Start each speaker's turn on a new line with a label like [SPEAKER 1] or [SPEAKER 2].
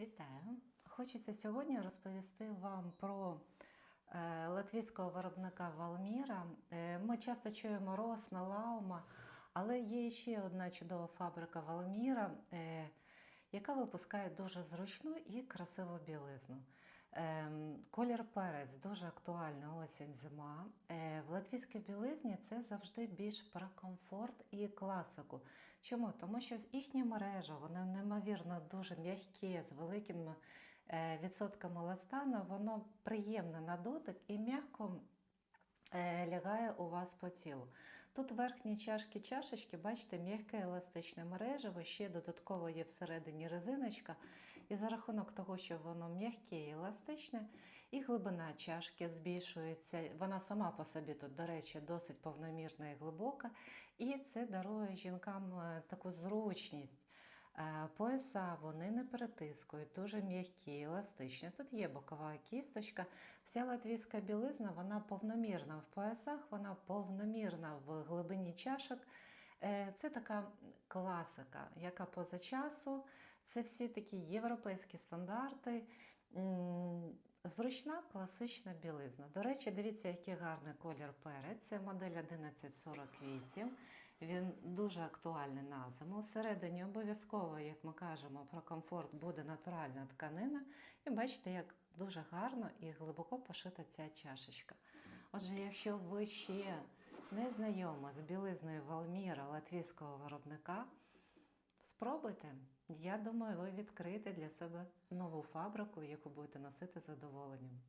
[SPEAKER 1] Вітаю! Хочеться сьогодні розповісти вам про е, латвійського виробника Валміра. Е, Ми часто чуємо Росме, Лаума, але є ще одна чудова фабрика Валміра, е, яка випускає дуже зручну і красиву білизну. Ем, Колір перець дуже актуальна осінь зима. Е, В латвійській білизні це завжди більш про комфорт і класику. Чому? Тому що їхні мережа, вони неймовірно дуже м'які, з великими е, відсотками еластану, воно приємне на дотик і м'яко е, лягає у вас по тілу. Тут верхні чашки чашечки, бачите, м'яке еластичне мережево, ще додатково є всередині резиночка. І за рахунок того, що воно м'яке і еластичне, і глибина чашки збільшується. Вона сама по собі тут, до речі, досить повномірна і глибока. І це дарує жінкам е, таку зручність. Е, Пояса вони не перетискують, дуже м'які, еластичні. Тут є бокова кісточка. Вся латвійська білизна вона повномірна в поясах, вона повномірна в глибині чашок. Е, Це така класика, яка поза часу. Це всі такі європейські стандарти. Зручна класична білизна. До речі, дивіться, який гарний колір перець. Це модель 1148. Він дуже актуальний на зиму. Всередині обов'язково, як ми кажемо, про комфорт буде натуральна тканина. І бачите, як дуже гарно і глибоко пошита ця чашечка. Отже, якщо ви ще не знайомі з білизною Валміра латвійського виробника, спробуйте. Я думаю, ви відкриєте для себе нову фабрику, яку будете носити з задоволенням.